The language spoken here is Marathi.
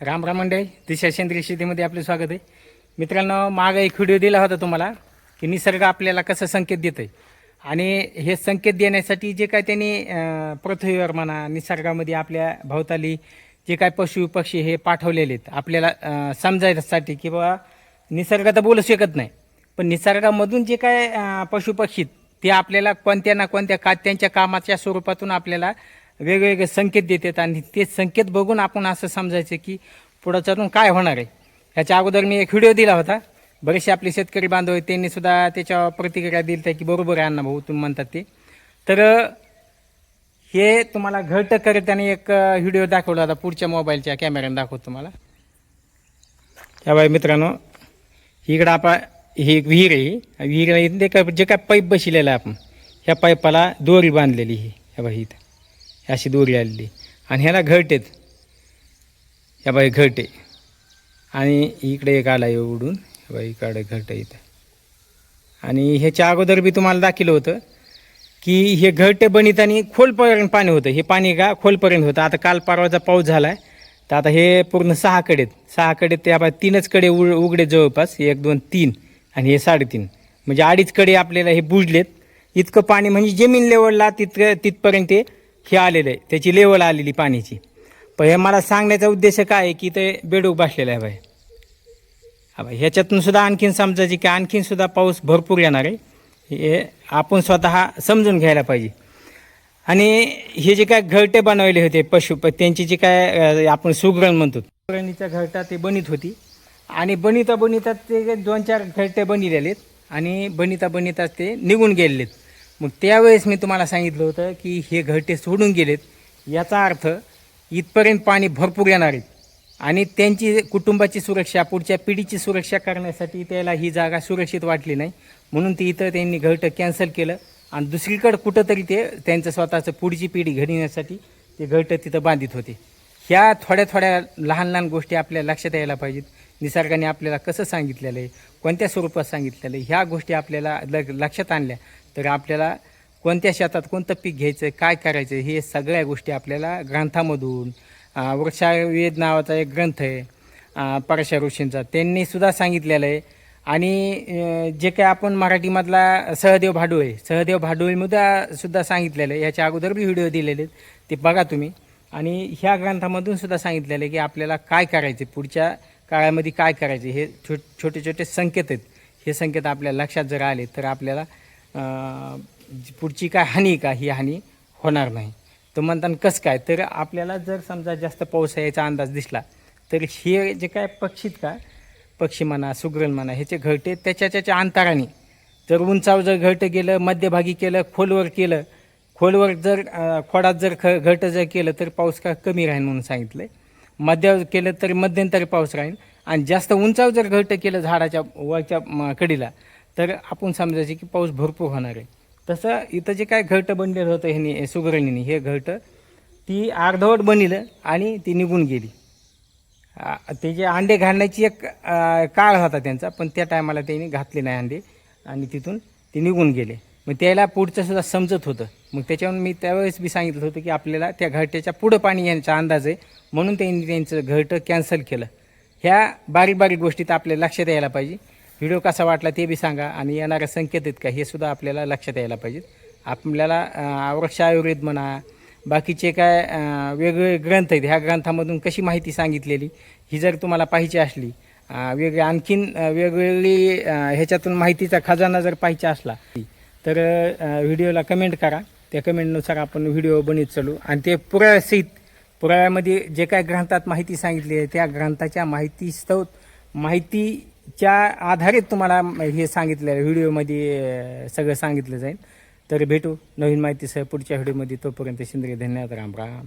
राम राम मंडळी दिशा सेंद्रिय शेतीमध्ये आपलं स्वागत आहे. मित्रांनो मागं एक व्हिडिओ दिला होता तुम्हाला की निसर्ग आपल्याला कसं संकेत देतं आणि हे संकेत देण्यासाठी जे काय त्यांनी पृथ्वीवर म्हणा निसर्गामध्ये आपल्या भोवताली जे काय पशु पक्षी हे पाठवलेले आहेत आपल्याला समजायसाठी की बाबा निसर्ग तर बोलू शकत नाही. पण निसर्गामधून जे काय पशुपक्षी आहेत, ते आपल्याला कोणत्या ना कोणत्या का त्यांच्या कामाच्या स्वरूपातून आपल्याला वेगवेगळे संकेत देतात आणि ते संकेत बघून आपण असं समजायचं की पुढं चालून काय होणार आहे. ह्याच्या अगोदर मी एक व्हिडिओ दिला होता. बरेचसे आपले शेतकरी बांधव आहेत त्यांनी सुद्धा त्याच्यावर प्रतिक्रिया दिली त्या की बरोबर आहे अण्णा भाऊ तुम्ही म्हणतात ते. तर हे तुम्हाला घट त्याने एक व्हिडिओ दाखवला होता पुढच्या मोबाईलच्या कॅमेऱ्याने दाखवतो तुम्हाला. या बाई मित्रांनो इकडं आपण ही एक विहीर आहे. विहीर आहे, काय जे काय पाईप बसलेला आहे आपण ह्या पाईपाला दोरी बांधलेली ही ह्या बाई इथं. अशी दोरी आलेली. आणि ह्याला घट आहेत. या बाई घट आहे. आणि इकडे एक आला आहे उडून. बाई इकडे घट आहे इथं. आणि ह्याच्या अगोदर बी तुम्हाला दाखवलं होतं की हे घरटे बनीत आणि खोलपर्यंत पाणी होतं. हे पाणी का खोलपर्यंत होतं. आता काल परवाचा पाऊस झाला आहे तर आता हे पूर्ण सहा कडेत सहा कडेत ते आपण तीनच कडे उड उघडे जवळपास. एक दोन तीन आणि हे साडेतीन. म्हणजे अडीच कडे आपल्याला हे बुजलेत. इतकं पाणी म्हणजे जमीन लेवलला तितकं तिथपर्यंत ते हे आलेलं आहे त्याची लेवल आलेली पाण्याची. पण हे मला सांगण्याचा उद्देश काय आहे की ते बेडूक बसलेलं आहे बाई. हा बाई ह्याच्यातून सुद्धा आणखीन समजायची की आणखीन सुद्धा पाऊस भरपूर येणार आहे. हे आपण स्वतः समजून घ्यायला पाहिजे. आणि हे जे काय घरटे बनवले होते पशु प- त्यांची जी काय आपण सुगरण म्हणतो सुगरणीच्या घरटा ते बनित होती. आणि बनिता बनिता ते दोन चार घरटे बनिलेले आहेत. आणि बनिता बनिता ते निघून गेलेले आहेत. मग त्यावेळेस मी तुम्हाला सांगितलं होतं की हे घरटे सोडून गेलेत. याचा अर्थ इथपर्यंत पाणी भरपूर येणार आहे. आणि त्यांची कुटुंबाची सुरक्षा पुढच्या पिढीची सुरक्षा करण्यासाठी त्याला ही जागा सुरक्षित वाटली नाही. म्हणून ती इथं त्यांनी घरटं कॅन्सल केलं. आणि दुसरीकडं कुठंतरी ते त्यांचं स्वतःचं पुढची पिढी घडविण्यासाठी ते घरटं तिथं बांधित होते. ह्या थोड्या थोड्या लहान लहान गोष्टी आपल्या लक्षात यायला पाहिजेत. निसर्गाने आपल्याला कसं सांगितलेलं आहे कोणत्या स्वरूपात सांगितलेलं आहे ह्या गोष्टी आपल्याला ल लक्षात आणल्या. तर आपल्याला कोणत्या शेतात कोणतं पीक घ्यायचं काय करायचं हे सगळ्या गोष्टी आपल्याला ग्रंथामधून वृक्षावेद नावाचा एक ग्रंथ आहे परशा ऋषींचा. त्यांनीसुद्धा सांगितलेलं आहे. आणि जे काय आपण मराठीमधला सहदेव भाडोळे सहदेव भाडोळीमध्ये सुद्धा सांगितलेलं आहे. ह्याच्या अगोदर बी व्हिडिओ दिलेले आहेत. ते बघा तुम्ही. आणि ह्या ग्रंथामधून सुद्धा सांगितलेलं आहे की आपल्याला काय करायचे पुढच्या काळामध्ये काय करायचे? हे छो छोटे छोटे संकेत आहेत. हे संकेत आपल्या लक्षात जर आले तर आपल्याला पुढची काय हानी का? ही हानी होणार नाही. तर म्हणताना कसं काय? तर आपल्याला जर समजा जास्त पाऊस यायचा अंदाज दिसला तर हे जे काय पक्षीत का? पक्षी म्हणा सुग्रण म्हणा ह्याचे घरटे त्याच्या त्याच्या अंतराने. जर उंचावर जर घरटं गेलं मध्यभागी केलं खोलवर केलं खोलवर जर खोडात जर ख घरटं जर केलं तर पाऊस का कमी राहील म्हणून सांगितलं आहे मध्यावर केलं तरी मध्यंतरी पाऊस राहील. आणि जास्त उंचावर जर घट केलं झाडाच्या वरच्या कडीला तर आपण समजायचे की पाऊस भरपूर होणार आहे. तसं इथं जे काय घट बनलेलं होतं ह्यानी सुगरणीने हे घट ती अर्धवट बनिलं आणि ती निघून गेली. त्याचे अंडे घालण्याची एक काळ होता त्यांचा पण त्या टायमाला त्यांनी घातले नाही अंडे आणि तिथून ते निघून गेले. मग त्याला पुढचं सुद्धा समजत होतं. मग त्याच्यावरून मी त्यावेळेस बी सांगितलं होतं की आपल्याला त्या घरट्याच्या पुढं पाणी यांचा अंदाज आहे. म्हणून त्यांनी त्यांचं घरटं कॅन्सल केलं. ह्या बारीक बारीक गोष्टीत आपल्याला लक्षात यायला पाहिजे. व्हिडिओ कसा वाटला ते बी सांगा आणि येणारे संकेत आहेत का हे सुद्धा आपल्याला लक्षात यायला पाहिजेत आपल्याला आवृक्ष आयुर्वेद म्हणा बाकीचे काय वेगवेगळे ग्रंथ आहेत ह्या ग्रंथामधून कशी माहिती सांगितलेली ही जर तुम्हाला पाहिजे असली वेगळी वेगळे आणखीन वेगवेगळी ह्याच्यातून माहितीचा खजाना जर पाहिजे असला तर व्हिडिओला कमेंट करा. त्या कमेंटनुसार आपण व्हिडिओ बनवत चालू. आणि ते पुराव्यासहित पुराव्यामध्ये जे काय ग्रंथात माहिती सांगितली आहे त्या ग्रंथाच्या माहिती स्तव माहितीच्या आधारित तुम्हाला हे सांगितलेलं व्हिडिओमध्ये सगळं सांगितलं जाईल. तर भेटू नवीन माहितीसह पुढच्या व्हिडिओमध्ये. तोपर्यंत शिंदे धन्यवाद. राम राम.